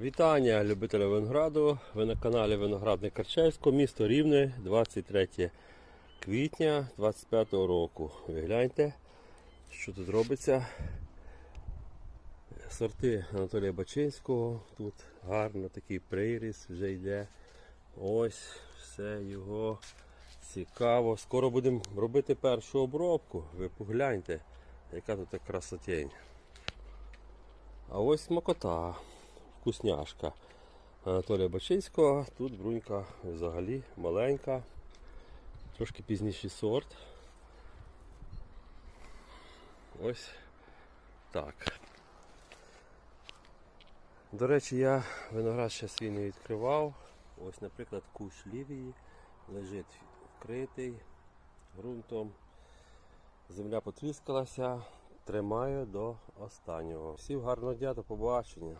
Вітання любителя винограду. Ви на каналі Виноградник Карчевського, місто Рівне, 23 квітня 25 року. Ви гляньте, що тут робиться. Сорти Анатолія Бачинського. Тут гарно такий приріс вже йде. Ось все його цікаво. Скоро будемо робити першу обробку. Ви погляньте, яка тут красотень. А ось смакота, вкусняшка Анатолія Бачинського. Тут брунька взагалі маленька, трошки пізніший сорт. Ось так. До речі, я виноград ще свій не відкривав. Ось, наприклад, кущ лівії лежить вкритий ґрунтом. Земля потріскалася, тримаю до останнього. Всім гарного дня, до побачення.